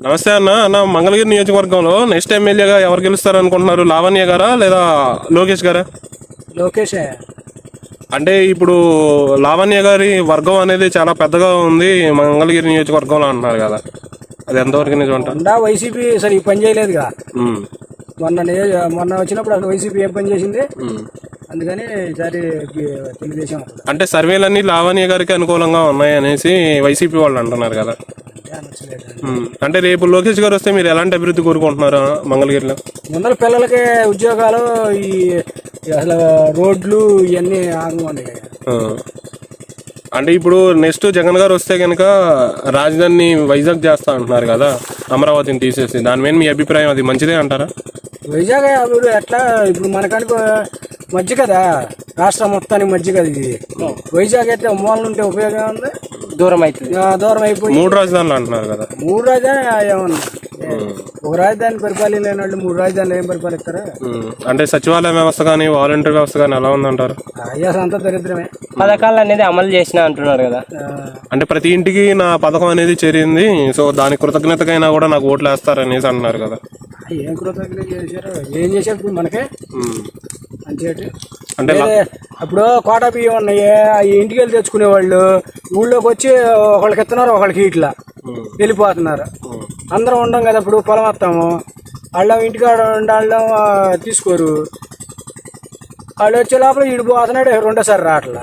నమస్తే అన్న. అన్న మంగళగిరి నియోజకవర్గంలో నెక్స్ట్ ఎమ్మెల్యేగా ఎవరు గెలుస్తారు అనుకుంటున్నారు లావణ్య గారా లేదా లోకేష్ గారా? లోకేషే. అంటే ఇప్పుడు లావణ్య గారి వర్గం అనేది చాలా పెద్దగా ఉంది మంగళగిరి నియోజకవర్గంలో అంటున్నారు కదా. అది ఎంతవరకు నిజం అంటారు? ఉండా వైసీపీ సరే ఈ పని చేయలేదుగా. ఉమ్, మొన్న మొన్న వచ్చినప్పుడు అసలు వైసీపీ ఏం పని చేసింది? ఉమ్. అందుకని ఈసారి బి- తెలుగుదేశం. వస్తుంది అంటే సర్వేలన్నీ లావణ్య గారికి అనుకూలంగా ఉన్నాయి అనేసి వైసీపీ వాళ్ళు అంటున్నారు కదా. అంటే రేపు లోకేష్ గారు వస్తే మీరు ఎలాంటి అభివృద్ధి కోరుకుంటున్నారు మంగళగిరిలో? ముందర పిల్లలకి ఉద్యోగాలు ఈ అసలు రోడ్లు ఇవన్నీ ఆగం ఉన్నాయి. అంటే ఇప్పుడు నెక్స్ట్ జగన్ గారు వస్తే కనుక రాజధానిని వైజాగ్ చేస్తా అంటున్నారు కదా అమరావతిని తీసేసి. దాని మీద మీ అభిప్రాయం అది మంచిదే అంటారా? వైజాగ్ అప్పుడు ఎట్లా? ఇప్పుడు మనకనుకో మధ్య కదా రాష్ట్రం మొత్తానికి మధ్య కదా ఇది వైజాగ్ అయితే మూలన ఉంటే ఉపయోగం ఉంది. దూరం అవుతుంది దూరం అయిపోయి మూడు రాజధానులు అంటున్నారు కదా. మూడు రాజధాని ఏమన్నా. ఒక రాజధాని పరిపాలన వాళ్ళు మూడు రాజధానులు ఏం పరిపాలిస్తారా? అంటే సచివాలయ వ్యవస్థ కానీ వాలంటీర్ వ్యవస్థ కానీ ఎలా ఉందంటారు? అయ్యాస అంతా దరిద్రమే. పథకాలు అనేది అమలు చేసిన అంటున్నారు కదా. అంటే ప్రతి ఇంటికి నా పథకం అనేది చేరింది సో దాని కృతజ్ఞతకైనా కూడా నాకు ఓట్లు వేస్తారనేసి అంటున్నారు కదా. ఏం కృతజ్ఞత చేశారు ఏం చేశారు ఇప్పుడు మనకే? అంటే అప్పుడు కోటా బియ్యం ఉన్నాయి అవి ఇంటికి వెళ్ళి తెచ్చుకునేవాళ్ళు ఊళ్ళోకి వచ్చి ఒకళ్ళకి ఇస్తున్నారు ఒకళ్ళకి ఇట్లా. వెళ్ళిపోతున్నారు. అందరం ఉండం కదా ఇప్పుడు పొలం వస్తాము. వాళ్ళం ఇంటికాడ ఉండాళ్ళం ఆ, తీసుకోరు. వాళ్ళు వచ్చే లోపల ఈడు పోతున్నాడు రెండోసారి రావట్లా.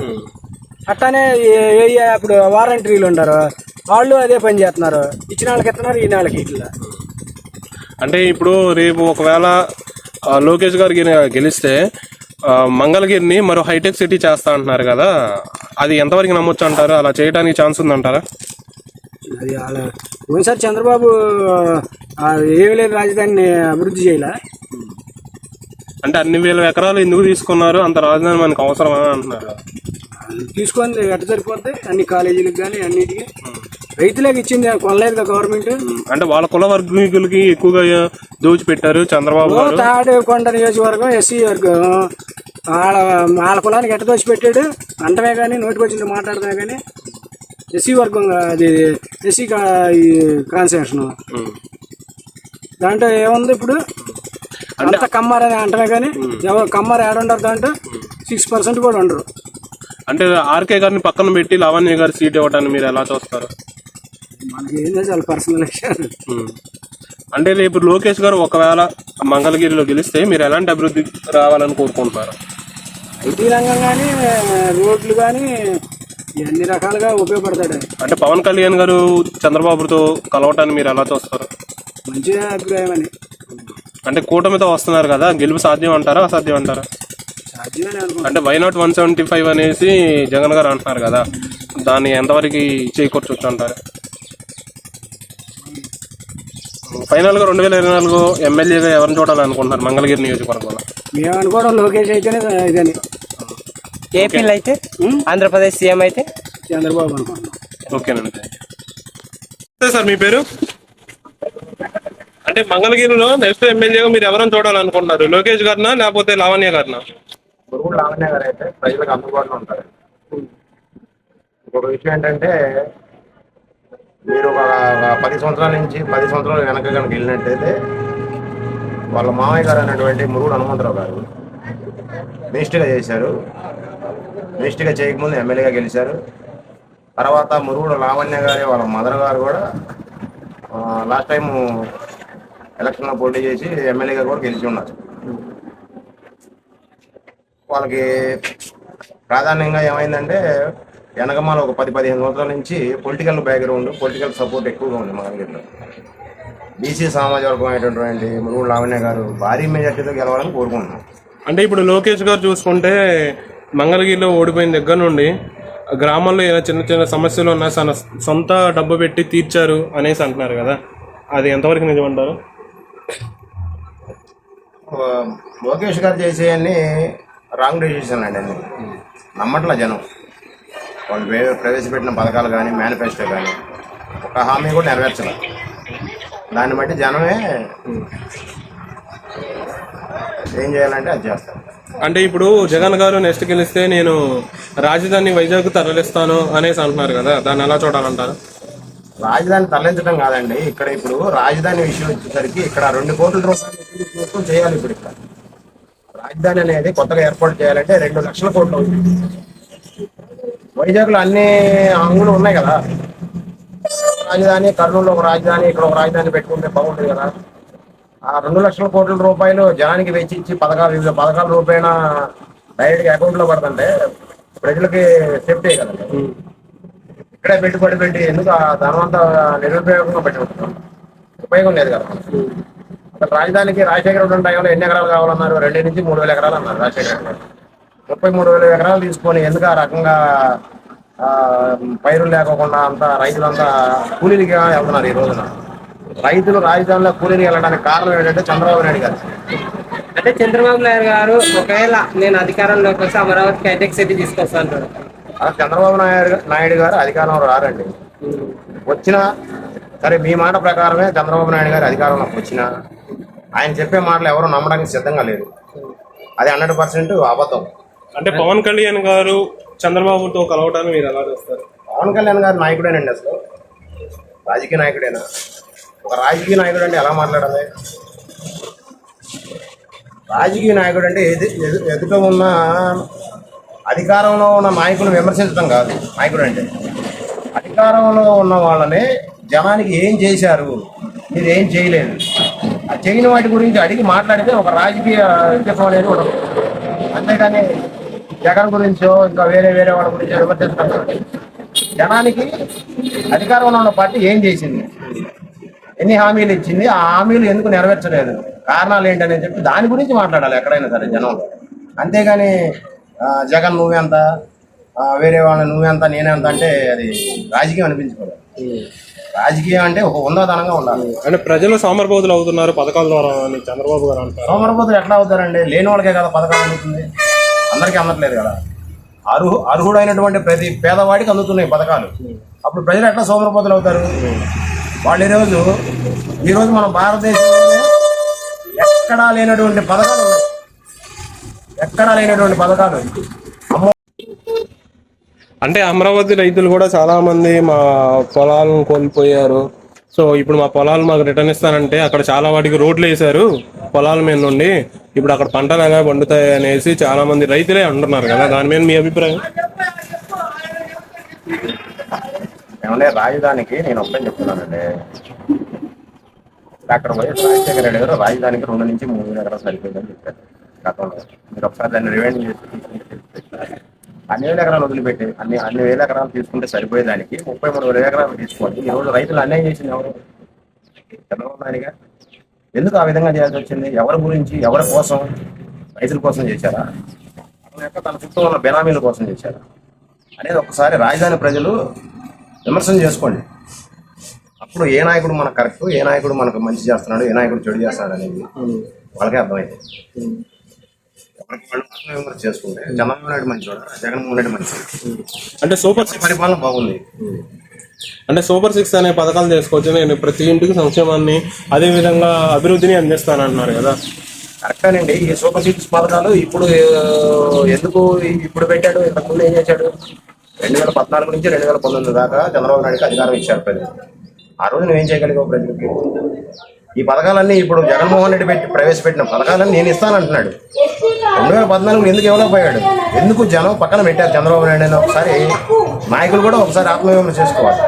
అట్లానే అప్పుడు వారంటీలు ఉండరు. వాళ్ళు అదే పని చేస్తున్నారు. ఇచ్చిన వాళ్ళకి ఇస్తున్నారు ఈ నెలకి ఇట్లా. అంటే ఇప్పుడు రేపు ఒకవేళ లోకేష్ గారు గెలిస్తే మంగళగిరిని మరో హైటెక్ సిటీ చేస్తా అంటున్నారు కదా. అది ఎంతవరకు నమ్మొచ్చు అంటారు? అలా చేయడానికి ఛాన్స్ ఉందంటారా? అది వాళ్ళ పోయినసారి చంద్రబాబు ఏమీ లేదు రాజధానిని అభివృద్ధి చేయలే. అంటే అన్ని వేల ఎకరాలు ఎందుకు తీసుకున్నారు? అంత రాజధాని మనకు అవసరమా అంటున్నారు. తీసుకొని ఎట్ట సరిపోద్ది? అన్ని కాలేజీలకు కానీ అన్నిటికీ. రైతులకు ఇచ్చింది కొనలేదు కదా గవర్నమెంట్ అంటే వాళ్ళ కుల వర్గీకులకి ఎక్కువగా దోచి పెట్టారు చంద్రబాబు గారు. తాడేకొండ నియోజకవర్గం ఎస్సీ వర్గం వాళ్ళ వాళ్ళ కులానికి ఎట్ట దోచి పెట్టాడు? అంటమే కానీ నోటికి వచ్చింది మాట్లాడమే కానీ ఎస్సీ వర్గం అది ఎస్సీ ఈ కాన్సెషన్. దాంట్లో ఏముంది ఇప్పుడు? అంత కమ్మార్ అని అంటమే కానీ ఎవరు కమ్మారు ఏడ ఉండరు దాంట్లో సిక్స్ పర్సెంట్ కూడా ఉండరు. అంటే ఆర్కే గారిని పక్కన పెట్టి లావణ్య గారి సీట్ ఇవ్వటాన్ని మీరు ఎలా చూస్తారు? మనకి ఏం వాళ్ళ పర్సనల్ విషయాలు. అంటే రేపు లోకేష్ గారు ఒకవేళ మంగళగిరిలో గెలిస్తే మీరు ఎలాంటి అభివృద్ధి రావాలని కోరుకుంటున్నారు? ఐటీ రంగం కానీ రోడ్లు కానీ అన్ని రకాలుగా ఉపయోగపడతాడు అంటే పవన్ కళ్యాణ్ గారు చంద్రబాబుతో కలవటాన్ని మీరు ఎలా చూస్తారు? మంచి అభిప్రాయం అని అంటే కూటమితో వస్తున్నారు కదా గెలుపు సాధ్యం అంటారా అసాధ్యం అంటారా? అంటే why not one seventy five అనేసి జగన్ గారు అంటున్నారు కదా దాన్ని ఎంతవరకు చేకూర్చొచ్చు అంటారు? ఫైనల్గా రెండు వేల ఇరవై నాలుగు ఎమ్మెల్యేగా ఎవరిని చూడాలనుకుంటున్నారు మంగళగిరి నియోజకవర్గంలో? మేము అనుకోవడం లోకేష్ అయితేనే ఇదని. ఏపీలో అయితే ఆంధ్రప్రదేశ్ సీఎం అయితే? చంద్రబాబు అనుకుంటున్నాం. ఓకేనండి. సార్ మీ పేరు? అంటే మంగళగిరిలో నెక్స్ట్ ఎమ్మెల్యేగా మీరు ఎవరైనా చూడాలనుకుంటున్నారు? లోకేష్ గారినా లేకపోతే లావణ్య గారినా? లావణ్య గారు అయితే ప్రజలకు అందుబాటులో ఉంటారు. ఇంకొక విషయం ఏంటంటే మీరు ఒక ఒక పది సంవత్సరాల నుంచి పది సంవత్సరాలు వెనక కనుక వెళ్ళినట్టయితే వాళ్ళ మామయ్య గారు అనేటువంటి మురుగుడు హనుమంతరావు గారు మినిస్టర్గా చేశారు. మినిస్టర్గా చేయకముందు ఎమ్మెల్యేగా గెలిచారు. తర్వాత మురుగుడు లావణ్య గారి వాళ్ళ మదర్ గారు కూడా లాస్ట్ టైం ఎలక్షన్లో పోటీ చేసి ఎమ్మెల్యేగా కూడా గెలిచి ఉన్నారు. వాళ్ళకి ప్రాధాన్యంగా ఏమైందంటే వెనకమాల ఒక పది పదిహేను సంవత్సరాల నుంచి పొలిటికల్ బ్యాక్గ్రౌండ్ పొలిటికల్ సపోర్ట్ ఎక్కువగా ఉంది మంగళగిరిలో బీసీ సామాజిక వర్గం అయినటువంటి మురుగుడు లావణ్య గారు భారీ మెజార్టీతో గెలవాలని కోరుకుంటున్నాం. అంటే ఇప్పుడు లోకేష్ గారు చూసుకుంటే మంగళగిరిలో ఓడిపోయిన దగ్గర నుండి గ్రామాల్లో ఏదైనా చిన్న చిన్న సమస్యలు ఉన్నా తన సొంత డబ్బు పెట్టి తీర్చారు అనేసి అంటున్నారు కదా. అది ఎంతవరకు నిజం అంటారు? ఆ, లోకేష్ గారు చేసేవన్నీ రాంగ్ డెసిషన్ అండి అన్ని. నమ్మట్ల జనం. వాళ్ళు ప్రవేశపెట్టిన పథకాలు కానీ మేనిఫెస్టో కానీ ఒక హామీ కూడా నెరవేర్చలేదు. దాన్ని బట్టి జనమే ఏం చేయాలంటే అది చేస్తారు. అంటే ఇప్పుడు జగన్ గారు నెక్స్ట్ గెలిస్తే నేను రాజధాని వైజాగ్ తరలిస్తాను అనేసి అంటున్నారు కదా దాన్ని ఎలా చూడాలంటారు? రాజధాని తరలించడం కాదండి ఇక్కడ ఇప్పుడు రాజధాని విషయం వచ్చేసరికి ఇక్కడ రెండు కోట్ల రూపాయలు చేయాలి ఇప్పుడు ఇక్కడ. రాజధాని అనేది కొత్తగా ఏర్పాటు చేయాలంటే రెండు లక్షల కోట్లు అవుతుంది. వైజాగ్లో అన్ని అంగులు ఉన్నాయి కదా. రాజధాని కర్నూలులో ఒక రాజధాని ఇక్కడ ఒక రాజధాని పెట్టుకుంటే బాగుంటుంది కదా. ఆ రెండు లక్షల కోట్ల రూపాయలు జనానికి వెచ్చించి పథకాలు వివిధ పథకాల రూపేణ డైరెక్ట్గా అకౌంట్లో పడుతుంటే ప్రజలకి సేఫ్టీ కదండి ఇక్కడే పెట్టుబడి పెట్టి ఎందుకు ఆ ధనం నిరుపయోగంగా పెట్టుకుంటున్నాం? ఉపయోగం లేదు కదా. అసలు రాజధానికి రాజశేఖర రెడ్డి టైంలో ఎన్ని ఎకరాలు కావాలన్నారు? రెండు నుంచి మూడు వేల ఎకరాలు అన్నారు రాజశేఖర ముప్పై మూడు వేల ఎకరాలు తీసుకొని ఎందుకు ఆ రకంగా ఆ, పైరులు లేకోకుండా అంతా రైతులంతా కూలీలకి వెళ్తున్నారు ఈ రోజున. రైతులు రాజధానిలో కూలీలకి వెళ్ళడానికి కారణం ఏంటంటే చంద్రబాబు నాయుడు గారు. అంటే చంద్రబాబు నాయుడు గారు ఒకవేళ నేను అధికారంలోకి వస్తే అమరావతికి హైటెక్ సిటీ తీసుకొస్తాను. అలా చంద్రబాబు నాయుడు నాయుడు గారు అధికారంలో రారండి. వచ్చిన సరే మీ మాట ప్రకారమే చంద్రబాబు నాయుడు గారు అధికారంలోకి వచ్చిన ఆయన చెప్పే మాటలు ఎవరు నమ్మడానికి సిద్ధంగా లేరు. అది హండ్రెడ్ పర్సెంట్ అబద్ధం. అంటే పవన్ కళ్యాణ్ గారు చంద్రబాబుతో కలవటాన్ని మీరు ఎలా చేస్తారు? పవన్ కళ్యాణ్ గారు నాయకుడేనండి అసలు. రాజకీయ నాయకుడేనా? ఒక రాజకీయ నాయకుడు అంటే ఎలా మాట్లాడాలి? రాజకీయ నాయకుడు అంటే ఎదు ఎదుట ఉన్న అధికారంలో ఉన్న నాయకులను విమర్శించడం కాదు. నాయకుడు అంటే అధికారంలో ఉన్న వాళ్ళని జనానికి ఏం చేశారు? మీరు ఏం చేయలేదు. ఆ చేయని వాటి గురించి అడిగి మాట్లాడితే ఒక రాజకీయ వ్యక్తిత్వం అనేది ఉండదు. అంతేగాని జగన్ గురించో ఇంకా వేరే వేరే వాళ్ళ గురించో విమర్శించడం. జనానికి అధికారంలో ఉన్న పార్టీ ఏం చేసింది? ఎన్ని హామీలు ఇచ్చింది? ఆ హామీలు ఎందుకు నెరవేర్చలేదు? కారణాలు ఏంటని చెప్పి దాని గురించి మాట్లాడాలి ఎక్కడైనా సరే జనంలో. అంతేగాని జగన్ నువ్వెంత వేరే వాళ్ళని నువ్వెంత నేనెంత అంటే అది రాజకీయం అనిపించుకోలేదు. రాజకీయం అంటే ఒక ఉందాదనంగా ఉండాలి. అంటే ప్రజలు సోమరబోతులు అవుతున్నారు పథకాల ద్వారా చంద్రబాబు గారు అంటారు. సోమరపోతులు ఎట్లా అవుతారండి? లేని వాళ్ళకే కదా పథకాలు అందుతుంది. అందరికీ అందట్లేదు కదా. అర్హు అర్హుడైనటువంటి ప్రతి పేదవాడికి అందుతున్నాయి పథకాలు. అప్పుడు ప్రజలు ఎట్లా సోమరపోతులు అవుతారు? వాళ్ళు ఈరోజు ఈరోజు మన భారతదేశంలోనే ఎక్కడా లేనటువంటి పథకాలు ఎక్కడా లేనటువంటి పథకాలు. అంటే అమరావతి రైతులు కూడా చాలామంది మా పొలాలను కోల్పోయారు. సో ఇప్పుడు మా పొలాలు మాకు రిటర్న్ ఇస్తానంటే అక్కడ చాలా వాటికి రోడ్లు వేశారు పొలాల మీద నుండి. ఇప్పుడు అక్కడ పంటలు ఎలా పండుతాయి అనేసి చాలా మంది రైతులే అంటున్నారు కదా దాని మీద మీ అభిప్రాయం? ఏమంటే రాజధానికి నేను ఒక్కని చెప్తున్నానండి. డాక్టర్ వైఎస్ రాజశేఖర రెడ్డి గారు రాజధానికి రెండు నుంచి మూడు ఎకరాలు సరిపోయిందని చెప్పారు. గతంలో. మీరు ఒకసారి దాన్ని రివైండ్ చేసి తీసుకుంటే అన్ని వేల ఎకరాలు వదిలిపెట్టి అన్ని అన్ని వేల ఎకరాలు తీసుకుంటే సరిపోయేదానికి ముప్పై మూడు వేల ఎకరాలు తీసుకోండి ఈరోజు రైతులు అన్యాయం చేసింది ఎవరు? చంద్రబాబు నాయుడుగా ఎందుకు ఆ విధంగా చేయాల్సి వచ్చింది? ఎవరి గురించి ఎవరి కోసం? రైతుల కోసం చేశారా? లేక యొక్క తన చుట్టూ ఉన్న బెనామీల కోసం చేశారా? అనేది ఒకసారి రాజధాని ప్రజలు విమర్శన చేసుకోండి. అప్పుడు ఏ నాయకుడు మనకు కరెక్ట్ ఏ నాయకుడు మనకు మంచి చేస్తున్నాడు ఏ నాయకుడు చెడు చేస్తున్నాడు అనేది వాళ్ళకే అర్థమైంది. చేసుకుంటే. చంద్రబాబు నాయుడు మంచివాడు? జగన్మోహన్ రెడ్డి మంచివాడు? అంటే సూపర్ సిక్స్ పరిపాలన బాగుంది. అంటే సూపర్ సిక్స్ అనే పథకాలు తీసుకొచ్చి నేను ప్రతి ఇంటికి సంక్షేమాన్ని అదే విధంగా అభివృద్ధిని అందిస్తానంటున్నారు కదా. కరెక్టేనండి. ఈ సూపర్ సిక్స్ పథకాలు ఇప్పుడు ఎందుకు ఇప్పుడు పెట్టాడు? ఇంతకుముందు ఏం చేశాడు? రెండు వేల పద్నాలుగు నుంచి రెండు వేల పంతొమ్మిది దాకా చంద్రబాబు నాయుడుకి అధికారం ఇచ్చారు ప్రజలు. ఆ రోజు నువ్వేం చేయగలిగావు ప్రజలకి? ఈ పథకాలన్నీ ఇప్పుడు జగన్మోహన్ రెడ్డి పెట్టి ప్రవేశపెట్టిన పథకాలన్నీ నేను ఇస్తానంటున్నాడు. రెండు వేల పద్నాలుగు ఎందుకు ఇవ్వలేకపోయాడు? ఎందుకు జనం పక్కన పెట్టారు చంద్రబాబు నాయుడు అని ఒకసారి నాయకులు కూడా ఒకసారి ఆత్మవిమర్శ చేసుకోవాలి.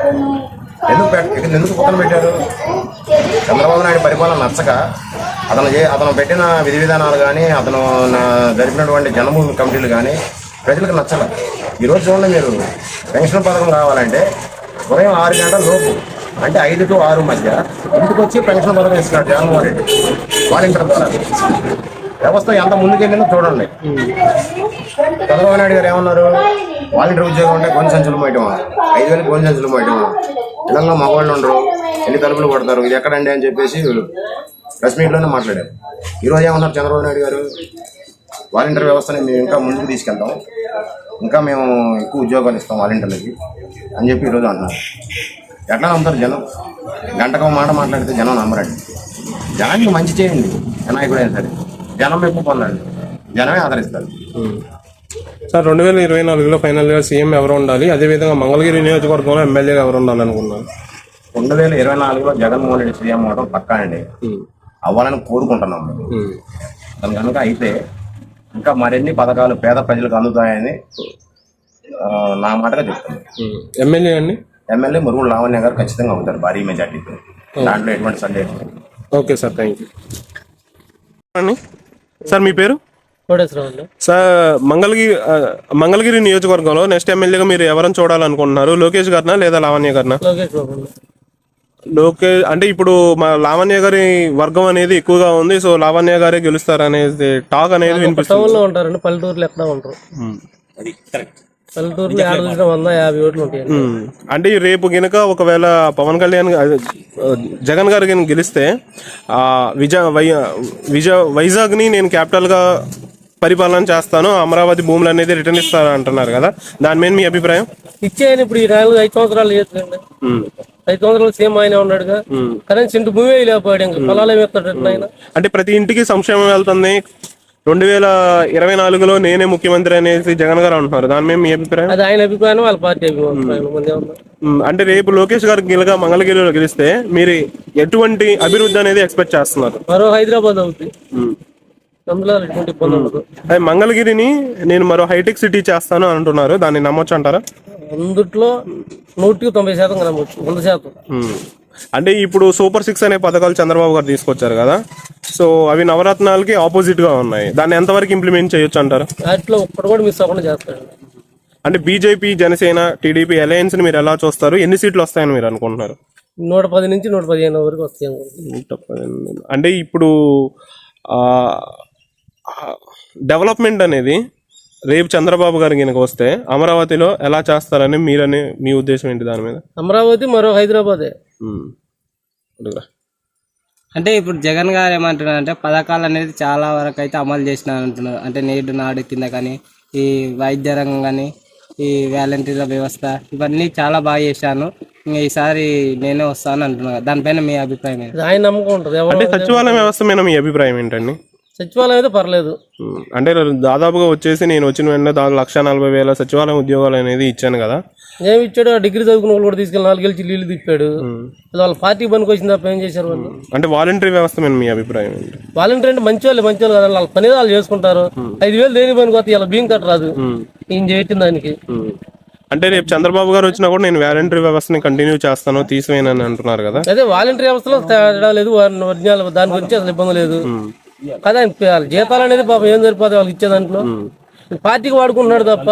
ఎందుకు ఎందుకు పక్కన పెట్టారు? చంద్రబాబు నాయుడు పరిపాలన నచ్చక అతను చే- అతను పెట్టిన విధి విధానాలు కానీ అతను జరిపినటువంటి జనభూమి కమిటీలు కానీ ప్రజలకు నచ్చల. ఈరోజు చూడండి మీరు పెన్షన్ పథకం కావాలంటే ఉదయం ఆరు గంటల లోపు అంటే ఐదు టు ఆరు మధ్య ఇంటికి వచ్చి పెన్షన్ పథకం ఇస్తున్నాడు జగన్మోహన్ రెడ్డి. వాలంటీర్ ద్వారా. వ్యవస్థ ఎంత ముందుకెళ్ళిందో చూడండి. చంద్రబాబు నాయుడు గారు ఏమన్నారు? వాలంటీర్ ఉద్యోగం ఉంటే కొన్ని సంచులు మోయటం ఐదు వేలు కొన్ని సంచులు మోయటం ఇళ్ళల్లో మగవాళ్ళు ఉండరు. ఎన్ని తలుపులు కొడతారు? ఇది ఎక్కడండి అని చెప్పేసి ప్రెస్ మీట్లోనే మాట్లాడారు. ఈరోజు ఏమన్నారు చంద్రబాబు నాయుడు గారు? వాలంటీర్ వ్యవస్థని మేము ఇంకా ముందుకు తీసుకెళ్తాం. ఇంకా మేము ఎక్కువ ఉద్యోగాలు ఇస్తాం వాలంటీర్లకి అని చెప్పి ఈరోజు అన్నారు. ఎట్లా నమ్ముతారు జనం? గంటకు మాట మాట్లాడితే జనం నమ్మరండి. జనానికి మంచి చేయండి వినాయకుడైనా సరే. జనం ఎక్కువ పొందండి. జనమే ఆదరిస్తారు. సార్ రెండు వేల ఇరవై నాలుగులో ఫైనల్గా సీఎం ఎవరు ఉండాలి? అదే విధంగా మంగళగిరి నియోజకవర్గంలో ఎమ్మెల్యేగా ఎవరు ఉండాలి అనుకున్నారు రెండు వేల ఇరవై నాలుగులో జగన్మోహన్ రెడ్డి సీఎం అవడం పక్కా అండి. అవ్వాలని కోరుకుంటున్నాం దాని కనుక అయితే ఇంకా మరిన్ని పథకాలు పేద ప్రజలకు అందుతాయని నా మాటగా చెప్తాను. ఎమ్మెల్యే అండి? ఎమ్మెల్యే మురుగుడు లావణ్య గారు ఖచ్చితంగా అవుతారు భారీ మెజార్టీతో దాంట్లో ఎటువంటి సందేహం. Okay sir thank you sir మీ పేరు? సార్ మంగళగిరి మంగళగిరి నియోజకవర్గంలో నెక్స్ట్ ఎమ్మెల్యేగా మీరు ఎవరైనా చూడాలనుకుంటున్నారు? లోకేష్ గారినా లేదా లావణ్య గారినా? లోకేష్ అంటే ఇప్పుడు మా లావణ్య గారి వర్గం అనేది ఎక్కువగా ఉంది సో లావణ్య గారే గెలుస్తారు అనేది టాక్ అనేది వినిపిస్తుంది ఉంటారండి పల్లెటూరులో ఎక్కడ ఉంటారు. పల్లెటూరులో ఏడు చూసిన వంద యాభై ఓట్లు ఉంటాయండి. ఉమ్. అంటే ఈ రేపు గనుక ఒకవేళ పవన్ కళ్యాణ్ జగన్ గారు కనుక గెలిస్తే ఆ, విజ వై విజ వైజాగ్ని నేను క్యాపిటల్గా పరిపాలన చేస్తాను అమరావతి భూములు అనేది రిటర్న్ ఇస్తాను అంటున్నారు కదా? దాని మీద మీ అభిప్రాయం? ఇచ్చేయని ఇప్పుడు ఈ నాలుగు ఐదు సంవత్సరాలు చేస్తుందండి. ఐదు సంవత్సరాలు సేమ్ ఆయన ఉన్నాడుగా. కానీ సింటు భూమి లేకపోయాడు ఇంకా. పొలాలు ఏమి ఆయన? అంటే ప్రతి ఇంటికి సంక్షేమం వెళ్తుంది రెండు వేల ఇరవై నాలుగులో నేనే ముఖ్యమంత్రి అనేసి జగన్ గారు అంటున్నారు. దాని మీద మీ అభిప్రాయం? అది ఆయన అభిప్రాయం వాళ్ళ పార్టీ అభిప్రాయం అంటే రేపు లోకేష్ గారు గెలగా మంగళగిరిలో గెలిస్తే మీరు ఎటువంటి అభివృద్ధి అనేది ఎక్స్పెక్ట్ చేస్తున్నారు? మరో హైదరాబాద్ అవుతుంది అదే మంగళగిరిని నేను మరో హైటెక్ సిటీ చేస్తాను అంటున్నారు. దాన్ని నమ్మొచ్చు అంటారా అందుట్లో నూటికి తొంభై శాతం నమ్మొచ్చు వంద శాతం. అంటే ఇప్పుడు సూపర్ సిక్స్ అనే పథకాలు చంద్రబాబు గారు తీసుకొచ్చారు కదా. సో అవి నవరత్నాలకి ఆపోజిట్గా ఉన్నాయి. దాన్ని ఎంతవరకు ఇంప్లిమెంట్ చేయొచ్చు అంటారు? వాటిలో ఒక్కడు కూడా మిస్ అవ్వకుండా చేస్తాడు అంటే బీజేపీ జనసేన టీడీపీ అలయన్స్ని మీరు ఎలా చూస్తారు? ఎన్ని సీట్లు వస్తాయని మీరు అనుకుంటున్నారు? నూట పది నుంచి నూట పదిహేను వరకు వస్తాయి. నూట. అంటే ఇప్పుడు డెవలప్మెంట్ అనేది రేపు చంద్రబాబు గారు కనుక వస్తే అమరావతిలో ఎలా చేస్తారని మీరని మీ ఉద్దేశం ఏంటి దాని మీద? అమరావతి మరో హైదరాబాదే. అంటే ఇప్పుడు జగన్ గారు ఏమంటున్నారు అంటే పథకాలు అనేది చాలా వరకు అయితే అమలు చేసిన అంటున్నారు అంటే నేడు నాడు కింద కానీ ఈ వైద్య రంగం కానీ ఈ వాలంటీర్ల వ్యవస్థ ఇవన్నీ చాలా బాగా చేశాను. ఇంకా ఈసారి నేనే వస్తాను అంటున్నారు. దానిపైన మీ అభిప్రాయం ఆయన నమ్మకం ఉంటుంది. అంటే సచివాలయం వ్యవస్థ మీద మీ అభిప్రాయం ఏంటండి? సచివాలయం అయితే పర్లేదు. అంటే దాదాపుగా వచ్చేసి నేను వచ్చిన వెంటనే దాదాపు లక్ష నలభై వేల సచివాలయం ఉద్యోగాలు అనేది ఇచ్చాను కదా. ఏమి ఇచ్చాడు? ఆ డిగ్రీ చదువుకున్న వాళ్ళు కూడా తీసుకెళ్ళి నాలుగు గెలిచి నీళ్ళు తిప్పాడు. వాళ్ళ పార్టీ పనికి వచ్చింది తప్ప ఏం చేశారు వాళ్ళు? అంటే వాలంటరీ వ్యవస్థ మీ అభిప్రాయం వాలంటీర్ అంటే మంచి వాళ్ళు మంచి వాళ్ళు కదా. వాళ్ళ పని వాళ్ళు చేసుకుంటారు. ఐదు వేలు దేని పనికి వస్తే ఇలా బియ్యం కట్ట రాదు. ఈయన చేయటం దానికి. అంటే రేపు చంద్రబాబు గారు వచ్చినా కూడా నేను వాలంటరీ వ్యవస్థని కంటిన్యూ చేస్తాను తీసివేయనని అంటున్నారు కదా. అదే వాలంటీర్ వ్యవస్థలో తేడా లేదు. దాని గురించి అసలు ఇబ్బంది లేదు. కదా జీతాలు అనేది పాపం ఏం సరిపోతాయి వాళ్ళకి ఇచ్చే దాంట్లో. పార్టీకి వాడుకుంటున్నాడు తప్ప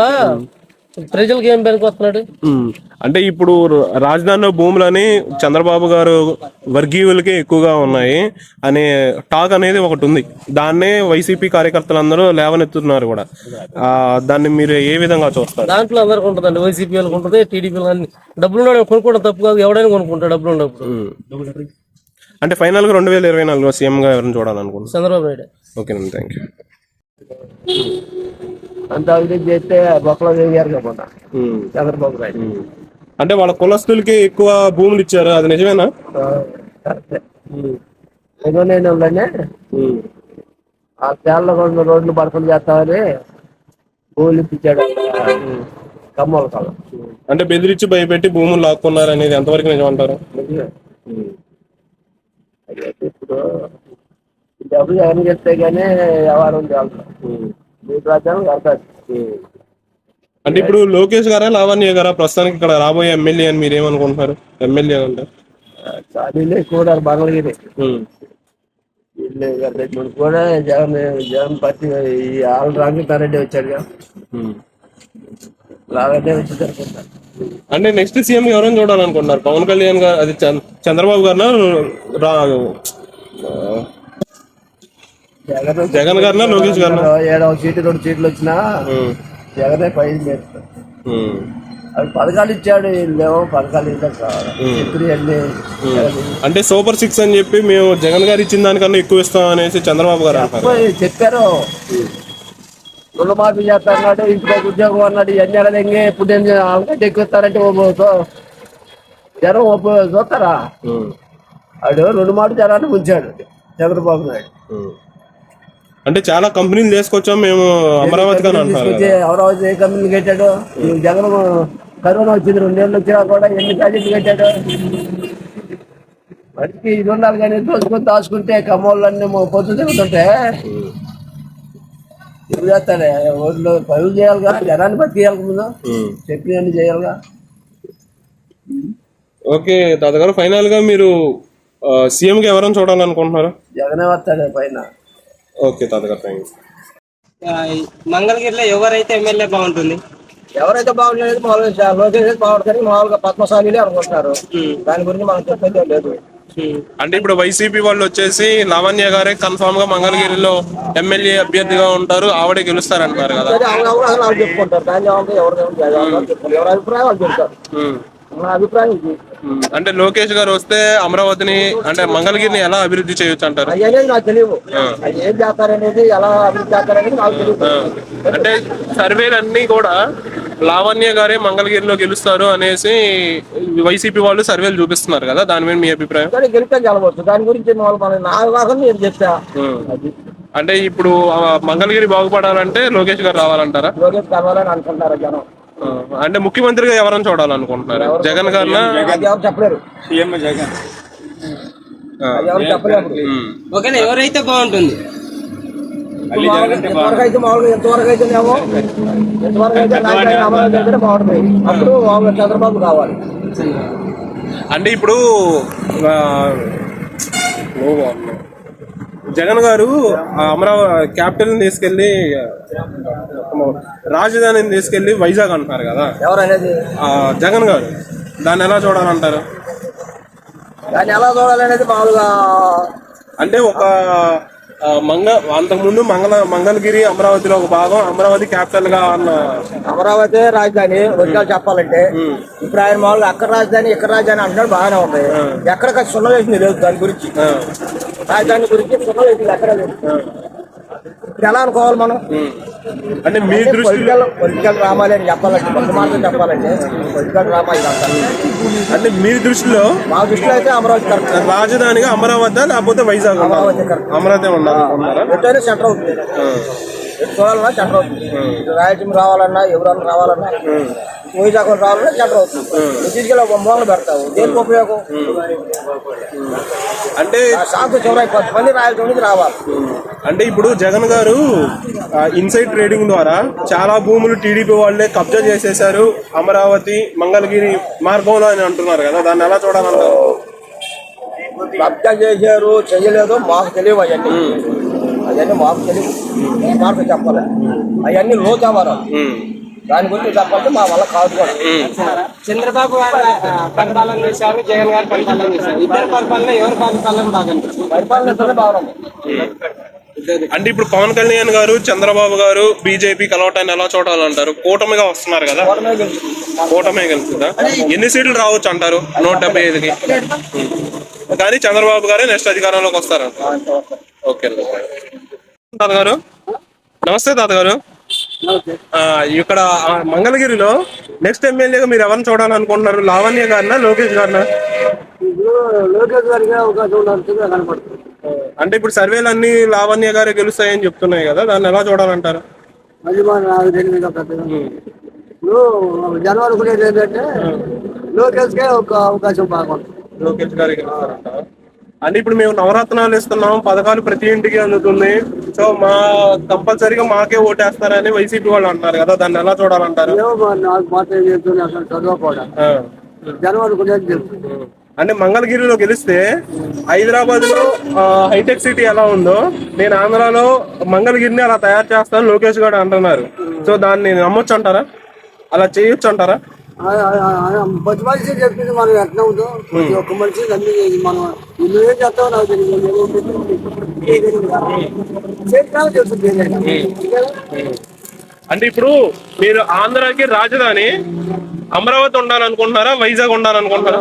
ప్రజలకు ఏం పనికి వస్తున్నాడు? ఉమ్. అంటే ఇప్పుడు రాజధానిలో భూములని చంద్రబాబు గారు వర్గీయులకే ఎక్కువగా ఉన్నాయి అనే టాక్ అనేది ఒకటి ఉంది. దాన్నే వైసీపీ కార్యకర్తలందరూ లేవనెత్తుతున్నారు కూడా. ఆ, దాన్ని మీరు ఏ విధంగా చూస్తారు? దాంట్లో అందరికి ఉంటుందండి. వైసీపీ వాళ్ళకి ఉంటుంది టీడీపీ డబ్బులు కొనుక్కోవడం తప్పు కాదు. ఎవడైనా కొనుక్కుంటాడు డబ్బులు ఉన్నప్పుడు. అంటే ఫైనల్గా రెండు వేల ఇరవై నాలుగులో సీఎం గా ఎవరిని చూడాలనుకుంటున్నారు? చంద్రబాబు నాయుడు. ఓకేనండి థ్యాంక్ యూ అంత అభివృద్ధి చేస్తే బొక్కలో దిగారు కదా చంద్రబాబు నాయుడు. అంటే వాళ్ళ కులస్తులకి ఎక్కువ భూములు ఇచ్చారు? అది నిజమేనా? నేను ఉందనే ఆ తేళ్ళ రెండు రోడ్లు పడకలు చేస్తామని భూములు ఇప్పించాడు. కమ్మల కాలం. అంటే బెదిరించి భయపెట్టి భూములు లాక్కున్నారు అనేది ఎంతవరకు నిజం అంటారు ఇప్పుడు డబ్బులు ఎవరిని చెప్తే గానీ వ్యవహారం తేలుతాం మీ ప్రచారం వెళ్తారు అంటే ఇప్పుడు లోకేష్ గారా లావణ్య గారా? ప్రస్తుతానికి ఇక్కడ రాబోయే ఎమ్మెల్యే అని మీరు ఏమనుకుంటున్నారు? ఎమ్మెల్యే అంటే? వీళ్ళే కూడా వీళ్ళు వీళ్ళు కూడా జగన్ జగన్ పార్టీ ఈ ఆల్ రామకృష్ణారెడ్డి వచ్చాడుగా. లాగానే వచ్చి జరుగుతారు అంటే నెక్స్ట్ సీఎం ఎవరైనా చూడాలనుకుంటున్నారు? పవన్ కళ్యాణ్ గారు అది చంద్ర- చంద్రబాబు గారినా రా జగన్ గారినా లోకేష్ గారినా? ఏడవ సీటు రెండు సీట్లు వచ్చినా జగనే ఉమ్, అవి పథకాలు ఇచ్చాడు వీళ్ళేమో పథకాలు అన్ని అంటే సూపర్ సిక్స్ అని చెప్పి మేము జగన్ గారు ఇచ్చిన దానికన్నా ఎక్కువ ఇస్తాం అనేసి చంద్రబాబు గారు చెప్పారు. రుణమాఫీ చేస్తా అన్నాడు ఇంటికి ఉద్యోగం అన్నాడు ఇవన్నీ అడగంగే ఇప్పుడు నేను అవకాశం ఎక్కుతారంటే జనం చూస్తారా? వాడు రెండు మాట జనాన్ని ఉంచాడు చంద్రబాబు నాయుడు. అంటే చాలా కంపెనీలు తీసుకొచ్చాం మేము తీసుకొచ్చి అమరావతి ఏ కంపెనీ కట్టాడు? జగన్ కరోనా వచ్చింది రెండేళ్ళు వచ్చినా కూడా ఎన్ని ప్రాజెక్టులు కట్టాడు? మనిషికి ఇది ఉండాలి కానీ దోచుకొని దాచుకుంటే కమ్మోళ్ళన్నీ పొద్దు తిరుగుతుంటే చేస్తాడే ఊళ్ళో పనులు చేయాలిగా జనాన్ని బతికేయాలి ముందు. చెప్పినవన్నీ చేయాలిగా. ఓకే తాతగారు ఫైనల్గా మీరు సీఎం గా ఎవరైనా చూడాలనుకుంటున్నారు? జగనే వస్తాడే పైన. ఓకే తాతగారు థ్యాంక్ ఈ మంగళగిరిలో ఎవరైతే ఎమ్మెల్యే బాగుంటుంది? ఎవరైతే బాగుండలేదు మామూలుగా లోకేష్ బాగుంటుంది మామూలుగా పద్మశాలిలే అనుకుంటున్నారు. దాని గురించి మనకు చెప్పేది లేదు. అంటే ఇప్పుడు వైసీపీ వాళ్ళు వచ్చేసి లావణ్య గారే కన్ఫామ్గా మంగళగిరిలో ఎమ్మెల్యే అభ్యర్థిగా ఉంటారు ఆవిడే గెలుస్తారంటున్నారు కదా. నా అభిప్రాయం ఇది. అంటే లోకేష్ గారు వస్తే అమరావతిని అంటే మంగళగిరిని ఎలా అభివృద్ధి చేయొచ్చు అంటారు? అవన్నీ నాకు తెలియదు. అది ఏం చేస్తారనేది ఎలా అభివృద్ధి చేస్తారనేది నాకు తెలియదు. అంటే సర్వేలు అన్ని కూడా లావణ్య గారే మంగళగిరిలో గెలుస్తారు అనేసి వైసీపీ వాళ్ళు సర్వేలు చూపిస్తున్నారు కదా దాని మీద మీ అభిప్రాయం? కానీ గెలిస్తే గెలవచ్చు. దాని గురించి వాళ్ళు మన నా నేను. అంటే ఇప్పుడు ఆ మంగళగిరి బాగుపడాలంటే లోకేష్ గారు రావాలంటారా? లోకేష్ కావాలని అనుకుంటారు జనం. అంటే ముఖ్యమంత్రిగా ఎవరైనా చూడాలనుకుంటున్నారు? జగన్ గారినా? ఎవరు చెప్పలేరు. ఉమ్. ఓకేనా ఎవరైతే బాగుంటుంది? ఎంతవరకు అయితే మామూలుగా ఎంతవరకు అయితే ఏమో ఎంతవరకు అయితే నాయకుడు అమరావతి అయితే బాగుంటుంది. అప్పుడు మామూలుగా చంద్రబాబు కావాలి. అంటే ఇప్పుడు. జగన్ గారు అమరావతి క్యాపిటల్ తీసుకెళ్ళి రాజధానిని తీసుకెళ్ళి వైజాగ్ అంటున్నారు కదా. ఎవరు అనేది ఆ, జగన్ గారు. దాన్ని ఎలా చూడాలంటారు? దాన్ని ఎలా చూడాలనేది మామూలుగా అంటే ఒక మంగ అంతకుముందు మంగళ మంగళగిరి అమరావతిలో ఒక భాగం అమరావతి క్యాపిటల్గా అన్న అమరావతి రాజధాని ఒరిజినల్ చెప్పాలంటే. ఇప్పుడు ఆయన మామూలుగా అక్కడ రాజధాని ఇక్కడ రాజధాని అంటున్నాడు బాగానే ఉంది. ఎక్కడ సున్న వేసింది లేదు దాని గురించి. రాజధాని గురించి సున్న వేసింది ఎక్కడ లేదు. ఇప్పుడు ఎలా అనుకోవాలి మనం? అంటే మీ దృష్టిలో పొలిటికల్ డ్రామాలు అని చెప్పాలంటే కొంత మాత్రం చెప్పాలంటే పొలిటికల్ డ్రామా ఇదంతా అంటే మీ దృష్టిలో మా దృష్టిలో అయితే అమరావతి కరెక్ట్. రాజధానిగా అమరావతి లేకపోతే వైజాగ్? అమరావతి కరెక్ట్. అమరావతి ఎట్టయినా సెంటర్ అవుతుంది. చూడాలన్నా సెంటర్ అవుతుంది. రాయలసీమ రావాలన్నా ఎవరన్నా రావాలన్నా వైజాగ్ వాళ్ళు రావాలన్నా సెంటర్ అవుతుంది. తీసుకెళ్ళి ఒక మూలన పెడతావు. దేనికి ఉపయోగం? అంటే శాంతి చివరి పది మంది రాయలసీమ నుంచి రావాలి. అంటే ఇప్పుడు జగన్ గారు ఇన్సైడ్ ట్రేడింగ్ ద్వారా చాలా భూములు టీడీపీ వాళ్ళే కబ్జా చేసేశారు. అమరావతి మంగళగిరి మార్గంలో అని అంటున్నారు కదా దాన్ని ఎలా చూడాలంటారు? కబ్జా చేశారు చెయ్యలేదు మాకు తెలియవు అవన్నీ. అవన్నీ మాకు తెలియదు మాకు చెప్పాలి. అవన్నీ లోతవరం ఉమ్. దాని గురించి చెప్పాలంటే మా వల్ల కాదు కూడా. చంద్రబాబు గారు పరిపాలన చేశారు జగన్ గారు పరిపాలన చేశారు. ఇద్దరు పరిపాలన ఎవరి పరిపాలన బాగా పరిపాలన బాగుంది అంటే ఇప్పుడు పవన్ కళ్యాణ్ గారు చంద్రబాబు గారు బీజేపీ కలవటాన్ని ఎలా చూడాలంటారు? కూటమిగా వస్తున్నారు కదా. కూటమే గెలుస్తుందా. ఎన్ని సీట్లు రావచ్చు అంటారు? నూట డెబ్బై ఐదుకి. కానీ చంద్రబాబు గారే నెక్స్ట్ అధికారంలోకి వస్తారు. ఓకే తాతగారు నమస్తే తాతగారు. ఇక్కడ మంగళగిరిలో నెక్స్ట్ ఎమ్మెల్యేగా మీరు ఎవరిని చూడాలనుకుంటున్నారు లావణ్య గారినా లోకేష్ గారినా? లోకేష్ గారికి అవకాశం అంటే ఇప్పుడు సర్వేలు అన్ని లావణ్య గారే గెలుస్తాయని చెప్తున్నాయి కదా దాన్ని ఎలా చూడాలంటారు? ఇప్పుడు జనం అనుకునేది ఏంటంటే లోకేష్కే ఒక అవకాశం బాగుంటుంది. లోకేష్ గారికి గెలుస్తారంటారా? అంటే ఇప్పుడు మేము నవరత్నాలు ఇస్తున్నాం పథకాలు ప్రతి ఇంటికి అందుతుంది. సో మా కంపల్సరీగా మాకే ఓటేస్తారని వైసీపీ వాళ్ళు అంటున్నారు కదా దాన్ని ఎలా చూడాలంటారు? అంటే మంగళగిరిలో గెలిస్తే హైదరాబాద్లో హైటెక్ సిటీ ఎలా ఉందో నేను ఆంధ్రాలో మంగళగిరిని అలా తయారు చేస్తాను లోకేష్ గారు అంటున్నారు. సో దాన్ని నమ్మొచ్చు అంటారా అలా చేయొచ్చు అంటారా మనిషి చెప్పింది మనం ఎట్లా ఉందో ప్రతి ఒక్క మనిషి అన్ని మనం నువ్వేం చేస్తావో నాకు తెలియదు. చేస్తావో. అంటే ఇప్పుడు మీరు ఆంధ్రాకి రాజధాని అమరావతి ఉండాలనుకుంటున్నారా? వైజాగ్ ఉండాలనుకుంటున్నారా?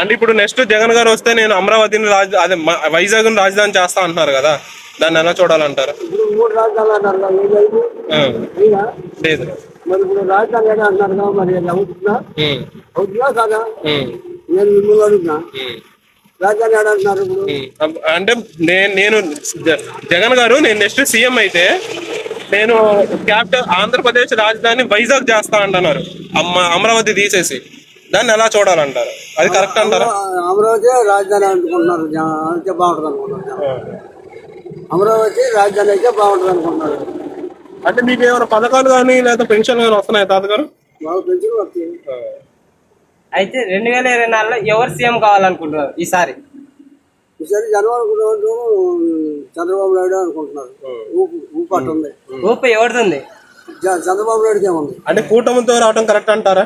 అంటే ఇప్పుడు నెక్స్ట్ జగన్ గారు వస్తే నేను అమరావతిని రాజ అదే వైజాగ్ రాజధాని చేస్తా అంటున్నారు కదా. దాన్ని ఎలా చూడాలంటారు? లేదు. మరి ఇప్పుడు రాజధాని కదా, మరి అవుతుందా? అవుతుందా కాదా? నేను మిమ్మల్ని అడుగుతున్నా. రాజధాని అంటున్నారు ఇప్పుడు. అంటే నేను నేను జగన్ గారు నేను నెక్స్ట్ సీఎం అయితే నేను క్యాపిటల్ ఆంధ్రప్రదేశ్ రాజధాని వైజాగ్ చేస్తా అంటున్నారు. అమ్మ అమరావతి తీసేసి. దాన్ని ఎలా చూడాలంటారు? అది కరెక్ట్ అంటారా? అమరావతి రాజధాని అనుకుంటున్నారు. అయితే బాగుంటుంది అనుకుంటున్నారు. అమరావతి రాజధాని అయితే బాగుంటుంది అనుకుంటున్నారు. అంటే మీకు ఏమైనా పథకాలు కానీ లేదా పెన్షన్ కానీ వస్తున్నాయి తాతగారు? అయితే రెండు వేల ఇరవై నాలుగులో ఎవరు సీఎం కావాలనుకుంటున్నారు ఈసారి? ఈసారి జనం అనుకుంటున్నారు చంద్రబాబు నాయుడు అనుకుంటున్నారు. ఊపు ఊపు అట్టు ఉంది. ఊపు ఎవరిది చంద్రబాబు నాయుడుకి ఏముంది అంటే కూటమితో రావడం కరెక్ట్ అంటారా?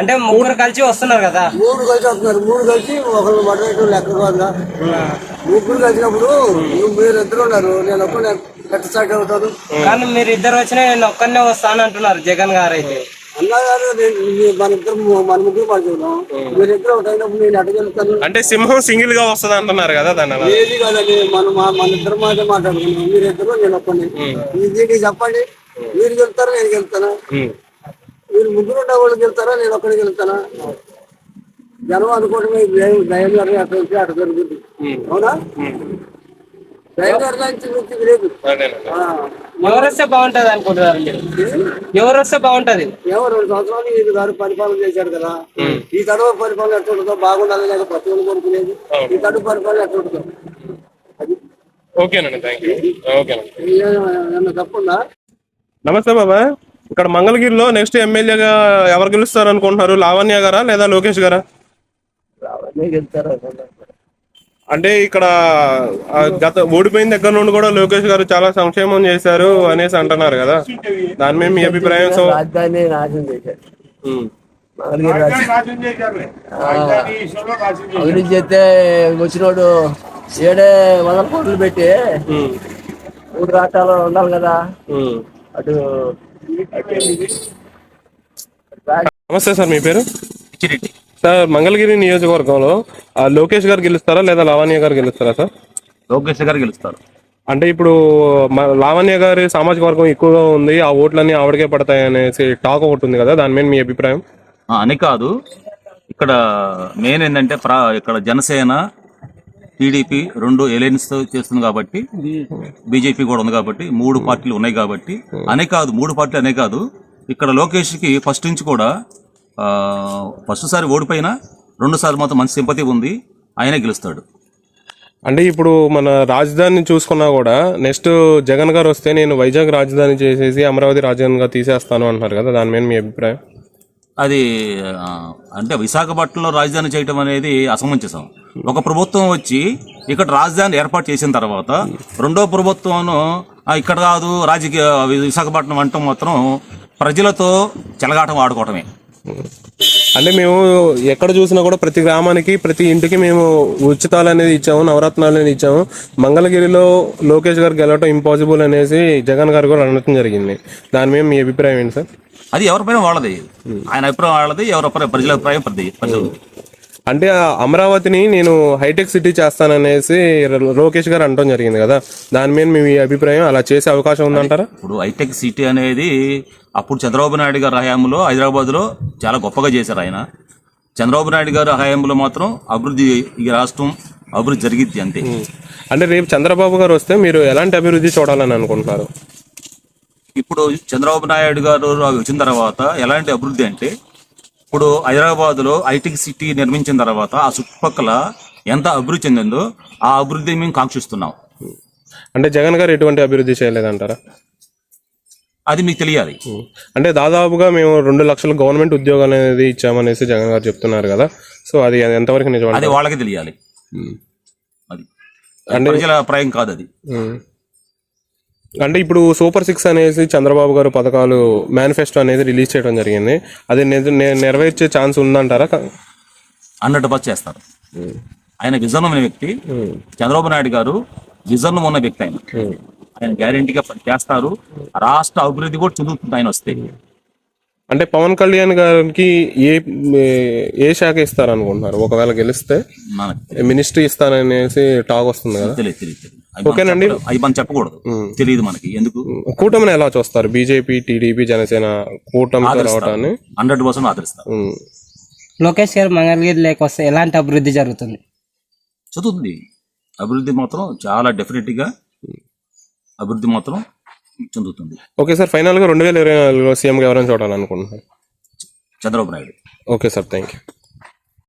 అంటే ముగ్గురు కలిసి వస్తున్నారు కదా. మూడు కలిసి వస్తున్నారు. మూడు కలిసి ఒకళ్ళు మడవేయటం లెక్క కాదుగా. ముగ్గురు కలిసినప్పుడు మీరు ఇద్దరు ఉన్నారు. నేను ఒక్కనే అవుతాను కానీ మీరు ఇద్దరు వచ్చినా నేను ఒక్కనే వస్తాను అంటున్నారు జగన్ గారు అయితే. అన్నా గారు నేను మీ- మన ఇద్దరు మన ముగ్గురు పడుతున్నాం మీరు ఇద్దరు ఒకటి అయినప్పుడు నేను అంటే సింహం సింగిల్గా వస్తుంది అంటున్నారు కదా. ఏది కాదండి మనం మా- మన ఇద్దరు మాట మాట్లాడుకున్నాం. మీరు ఇద్దరు నేను ఒక్కని దీనికి చెప్పండి. మీరు గెలుతారా నేను గెలుతానా. మీరు ముగ్గురు ఉన్న వాళ్ళు గెలుతారా నేను ఒక్కడికి వెళ్తానా జనం అనుకోవడమే దయం దయం నుంచి అక్కడ జరుగుతుంది. అవునా? ఎవరు వస్తే బాగుంటది అనుకుంటున్నారు మీరు? ఎవరు వస్తే బాగుంటది? రెండు సంవత్సరాలు వీళ్ళు గారు పరిపాలన చేశారు కదా. ఈ తడవ పరిపాలన ఎట్లా ఉంటుందో బాగుండాలి లేక ప్రతి ఒళ్ళు కోరుకునేది. ఈ తడువు పరిపాలన ఎట్లా ఉంటుందో. అది. ఓకేనండి థ్యాంక్ యూ ఓకేనండి. ఏమన్నా తప్పుందా? నమస్తే బాబా. ఇక్కడ మంగళగిరిలో నెక్స్ట్ ఎమ్మెల్యేగా ఎవరు గెలుస్తారు అనుకుంటున్నారు లావణ్య గారా లేదా లోకేష్ గారా? అంటే ఇక్కడ గత ఓడిపోయిన దగ్గర నుండి కూడా లోకేష్ గారు చాలా సంక్షేమం చేశారు అనేసి అంటున్నారు కదా. దాని మీద మీ అభిప్రాయం సో రాజధాని నాశనం చేశారు. అభివృద్ధి చేస్తే వచ్చినోడు ఏడే వందల కోట్లు పెట్టి. మూడు రాష్ట్రాలు ఉండాలి కదా. అటు నమస్తే సార్ మీ పేరు? సార్ మంగళగిరి నియోజకవర్గంలో లోకేష్ గారు గెలుస్తారా లేదా లావణ్య గారు గెలుస్తారా సార్? లోకేష్ గారు గెలుస్తారు. అంటే ఇప్పుడు లావణ్య గారి సామాజిక వర్గం ఎక్కువగా ఉంది ఆ ఓట్లన్నీ ఆవిడకే పడతాయి అనేసి టాక్ ఒకటి ఉంది కదా దాని మీద మీ అభిప్రాయం? అని కాదు. ఇక్కడ మెయిన్ ఏంటంటే ప్రా ఇక్కడ జనసేన టీడీపీ రెండు ఎలయన్స్ చేస్తుంది కాబట్టి బీజేపీ కూడా ఉంది కాబట్టి మూడు పార్టీలు ఉన్నాయి కాబట్టి అనే కాదు మూడు పార్టీలు అనే కాదు. ఇక్కడ లోకేష్కి ఫస్ట్ నుంచి కూడా ఫస్ట్ సారి ఓడిపోయినా రెండు సార్లు మాత్రం మంచి సింపతి ఉంది. ఆయనే గెలుస్తాడు. అంటే ఇప్పుడు మన రాజధానిని చూసుకున్నా కూడా నెక్స్ట్ జగన్ గారు వస్తే నేను వైజాగ్ రాజధాని చేసేసి అమరావతి రాజధానిగా తీసేస్తాను అంటున్నారు కదా దాని మీద మీ అభిప్రాయం? అది అంటే విశాఖపట్నంలో రాజధాని చేయటం అనేది అసమంజసం. ఒక ప్రభుత్వం వచ్చి ఇక్కడ రాజధాని ఏర్పాటు చేసిన తర్వాత రెండో ప్రభుత్వం ఇక్కడ కాదు రాజకీయ విశాఖపట్నం అంటాం మాత్రం ప్రజలతో చెలగాటం ఆడుకోవటమే. అంటే మేము ఎక్కడ చూసినా కూడా ప్రతి గ్రామానికి ప్రతి ఇంటికి మేము ఉచితాలు అనేది ఇచ్చాము నవరత్నాలు అనేది ఇచ్చాము. మంగళగిరిలో లోకేష్ గారు గెలవటం ఇంపాసిబుల్ అనేసి జగన్ గారు కూడా అనడం జరిగింది. దాని మీద మీ అభిప్రాయం ఏంటి సార్? అది ఎవరిపైన వాళ్ళది. ఆయన అభిప్రాయం వాళ్ళది ఎవరి ప్రజల అభిప్రాయం ప్రజలు. అంటే అమరావతిని నేను హైటెక్ సిటీ చేస్తాననేసి లోకేష్ గారు అనడం జరిగింది కదా. దాని మీద మీ అభిప్రాయం అలా చేసే అవకాశం ఉందంటారా? ఇప్పుడు హైటెక్ సిటీ అనేది అప్పుడు చంద్రబాబు నాయుడు గారి హయాంలో హైదరాబాద్లో చాలా గొప్పగా చేశారు ఆయన. చంద్రబాబు నాయుడు గారి హయాంలో మాత్రం అభివృద్ధి ఈ రాష్ట్రం అభివృద్ధి జరిగిద్ది అంతే. అంటే రేపు చంద్రబాబు గారు వస్తే మీరు ఎలాంటి అభివృద్ధి చూడాలని అనుకుంటున్నారు? ఇప్పుడు చంద్రబాబు నాయుడు గారు వచ్చిన తర్వాత ఎలాంటి అభివృద్ధి అంటే ఇప్పుడు హైదరాబాద్లో ఐటిక్ సిటీ నిర్మించిన తర్వాత ఆ చుట్టుపక్కల ఎంత అభివృద్ధి చెందిందో ఆ అభివృద్ధి మేము కాంక్షిస్తున్నాం. అంటే జగన్ గారు ఎటువంటి అభివృద్ధి చేయలేదంటారా? అది మీకు తెలియాలి. అంటే దాదాపుగా మేము రెండు లక్షల గవర్నమెంట్ ఉద్యోగాలు అనేది ఇచ్చామనేసి జగన్ గారు చెప్తున్నారు కదా. సో అది ఎంతవరకు నిజం అది వాళ్ళకి తెలియాలి. అది. అది ప్రజల అభిప్రాయం కాదు అది. అంటే ఇప్పుడు సూపర్ సిక్స్ అనేసి చంద్రబాబు గారు పథకాలు మేనిఫెస్టో అనేది రిలీజ్ చేయడం జరిగింది. అది నెరవేర్చే ఛాన్స్ ఉందంటారా? హండ్రెడ్ పర్సెంట్ చేస్తారు. ఆయన విజన్ ఉన్న వ్యక్తి చంద్రబాబు నాయుడు గారు విజన్ ఉన్న వ్యక్తి ఆయన. ఆయన గ్యారెంటీగా చేస్తారు రాష్ట్ర అభివృద్ధి కూడా చెందుతుంది ఆయన వస్తే. అంటే పవన్ కళ్యాణ్ గారికి ఏ ఏ శాఖ ఇస్తారనుకుంటున్నారు? ఒకవేళ గెలిస్తే మినిస్ట్రీ ఇస్తారనేసి టాక్ వస్తుంది కదా? ఓకేనండి. చెప్పకూడదు. అవి మనం చెప్పకూడదు తెలియదు మనకి. ఎందుకు? కూటమిని ఎలా చూస్తారు? బీజేపీ టీడీపీ జనసేన కూటమితో రావటాన్ని? హండ్రెడ్ పర్సెంట్ ఆదరిస్తారు. లోకేష్ గారు మంగళగిరి లేక వస్తే ఎలాంటి అభివృద్ధి జరుగుతుంది? చదువుతుంది. అభివృద్ధి మాత్రం చాలా డెఫినెట్గా అభివృద్ధి మాత్రం చెందుతుంది. ఓకే సార్ ఫైనల్గా రెండు వేల ఇరవై నాలుగులో సీఎం ఎవరైనా చూడాలనుకుంటున్నారు? Chandrababu Naidu. Okay sir thank you.